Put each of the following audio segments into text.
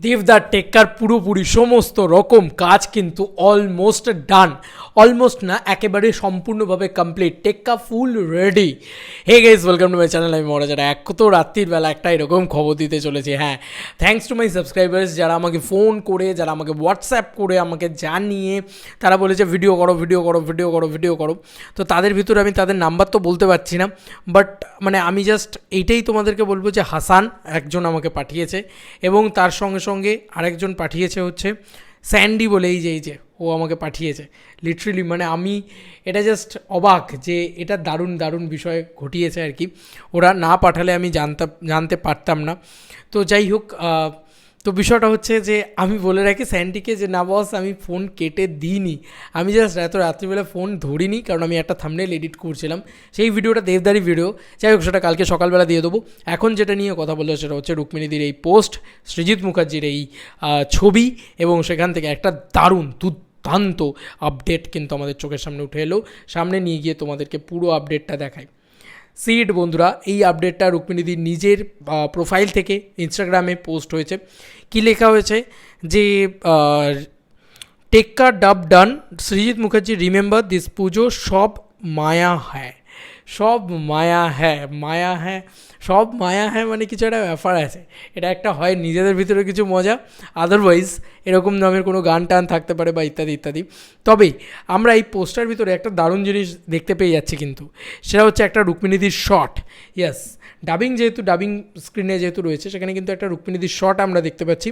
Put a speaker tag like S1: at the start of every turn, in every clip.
S1: দেবদার টেক্কার পুরোপুরি সমস্ত রকম কাজ কিন্তু অলমোস্ট ডান অলমোস্ট না একেবারে সম্পূর্ণভাবে complete Tekka full ready hey guys welcome to my channel আমি মহারাজারা এক তো রাত্রির বেলা একটা এরকম খবর দিতে চলেছে হ্যাঁ থ্যাঙ্কস টু মাই সাবস্ক্রাইবার্স যারা আমাকে ফোন করে যারা আমাকে হোয়াটসঅ্যাপ করে আমাকে জানিয়ে তারা বলেছে ভিডিও করো ভিডিও করো ভিডিও করো ভিডিও করো তো তাদের ভিতরে আমি তাদের নাম্বার তো বলতে পারছি না বাট মানে আমি জাস্ট এইটাই তোমাদেরকে বলব যে হাসান একজন আমাকে পাঠিয়েছে এবং তার সঙ্গে সঙ্গে আরেকজন পাঠিয়েছে হচ্ছে স্যান্ডি বলে এই যে এই যে, ও আমাকে পাঠিয়েছে। লিটারেলি মানে আমি, এটা জাস্ট অবাক যে এটা দারুণ দারুণ বিষয় ঘটিয়েছে আর কি। ওরা না পাঠালে আমি জানতাম জানতে পারতাম না। তো যাই হোক তো বিষয়টা হচ্ছে যে আমি বলে রাখি স্যান্ডিকে যে, না বস, আমি ফোন কেটে দিইনি। আমি জাস্ট এত রাত্রিবেলা ফোন ধরিনি, কারণ আমি একটা থামনেল এডিট করছিলাম। সেই ভিডিওটা দেবদারি ভিডিও যাই হোক, সেটা কালকে সকালবেলা দিয়ে দেবো। এখন যেটা নিয়ে কথা বলল সেটা হচ্ছে রুক্মিণীদির এই পোস্ট সৃজিৎ মুখার্জির এই ছবি এবং সেখান থেকে একটা দারুণ, দুর্দান্ত আপডেট কিন্তু আমাদের চোখের সামনে উঠে এলো। সামনে নিয়ে গিয়ে তোমাদেরকে পুরো আপডেটটা দেখায় সিড বন্ধুরা, এই আপডেটটা রুক্মিণীদি নিজের প্রোফাইল থেকে ইনস্টাগ্রামে পোস্ট হয়েছে। কি লেখা হয়েছে? যে Tekka dub done Srijit Mukherjee remember this Pujo সব মায়া হ্যায় সব মায়া হ্যাঁ মায়া হ্যাঁ সব মায়া হ্যাঁ মানে কিছু একটা ব্যাপার আছে। এটা একটা হয় নিজেদের ভিতরে কিছু মজা আদারওয়াইজ এরকম নামের কোনো গান টান থাকতে পারে বা ইত্যাদি ইত্যাদি। তবে আমরা এই পোস্টার ভিতরে একটা দারুণ জিনিস দেখতে পেয়ে যাচ্ছি কিন্তু, সেটা হচ্ছে একটা রুক্মিণীদির শট ইয়াস ডাবিং যেহেতু ডাবিং স্ক্রিনে যেহেতু রয়েছে, সেখানে কিন্তু একটা রুক্মিণীদির শট আমরা দেখতে পাচ্ছি।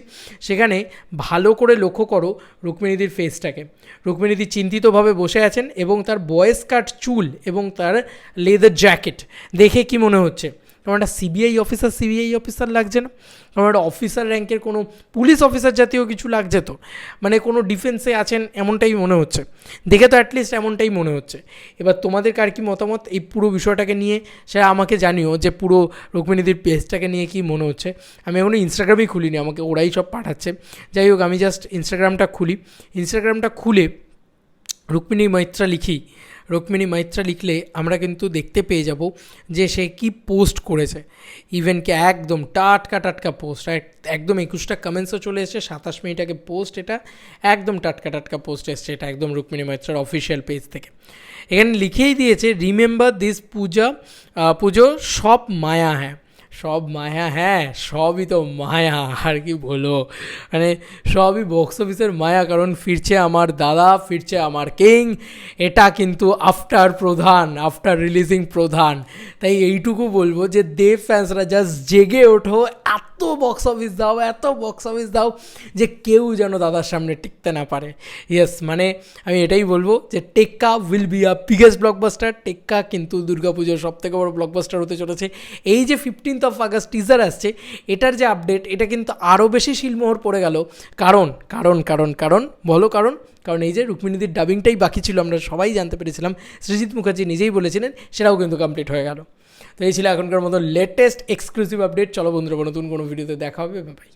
S1: সেখানে ভালো করে লক্ষ্য করো রুক্মিণীদির ফেসটাকে রুক্মিণীদি চিন্তিতভাবে বসে আছেন এবং তার বয়েস কাট চুল এবং তার লেদার জ্যাকেট। দেখে কি মনে হচ্ছে? কেমন একটা সিবিআই অফিসার সিবিআই অফিসার লাগছে না? কেমন একটা অফিসার র্যাঙ্কের কোনো পুলিশ অফিসার জাতীয় কিছু লাগছে তো? মানে কোনো ডিফেন্সে আছেন এমনটাই মনে হচ্ছে। দেখে তো অ্যাটলিস্ট এমনটাই মনে হচ্ছে। এবার তোমাদের কার কি মতামত? এই পুরো বিষয়টাকে নিয়ে সেটা আমাকে জানিও যে পুরো রুক্মিণীদির পেজটাকে নিয়ে কি মনে হচ্ছে। আমি এখনও ইনস্টাগ্রামই খুলিনি, আমাকে ওরাই সব পাঠাচ্ছে। যাই হোক, আমি জাস্ট ইনস্টাগ্রামটা খুলি। ইনস্টাগ্রামটা খুলে রুক্মিণী মৈত্রা লিখি রুক্মিণী মৈত্রা লিখলে আমরা কিন্তু দেখতে পেয়ে যাব যে সে কি পোস্ট করেছে। ইভেনকে একদম টাটকা টাটকা পোস্ট একদম একুশটা কমেন্টসও চলে এসেছে, সাতাশ মিনিট আগে পোস্ট এটা, একদম টাটকা টাটকা পোস্ট এসছে এটা একদম রুক্মিণী মৈত্রার অফিসিয়াল পেজ থেকে। এখানে লিখেই দিয়েছে রিমেম্বার দিস পূজা পুজো সব মায়া হ্যাঁ। সব মায়া হ্যাঁ সবই তো মায়া, আর কি বলো মানে সবই বক্স অফিসের মায়া, কারণ ফিরছে আমার দাদা, ফিরছে আমার কিং এটা কিন্তু আফটার প্রধান আফটার রিলিজিং প্রধান। তাই এইটুকু বলব যে দেব ফ্যান্সরা জাস্ট জেগে ওঠো এত বক্স অফিস দাও, এত বক্স অফিস দাও যে কেউ যেন দাদার সামনে টিকতে না পারে। ইয়েস মানে আমি এটাই বলব যে Tekka will be a biggest blockbuster Tekka কিন্তু দুর্গাপুজোর সব থেকে বড় ব্লকবাস্টার হতে চলেছে। এই যে ফিফটিন্থ অফ আগস্ট টিজার আসছে, এটার যে আপডেট এটা কিন্তু আরও বেশি শিলমোহর পড়ে গেল। কারণ কারণ কারণ কারণ, বলো কারণ কারণ এই যে রুক্মিণীদির ডাবিংটাই বাকি ছিল, আমরা সবাই জানতে পেরেছিলাম। সৃজিৎ মুখার্জি নিজেই বলেছিলেন, সেটাও কিন্তু কমপ্লিট হয়ে গেল। তো এই ছিল এখনকার মতো লেটেস্ট এক্সক্লুসিভ আপডেট চলো বন্ধুরা, নতুন কোনো ভিডিওতে দেখা হবে। বাই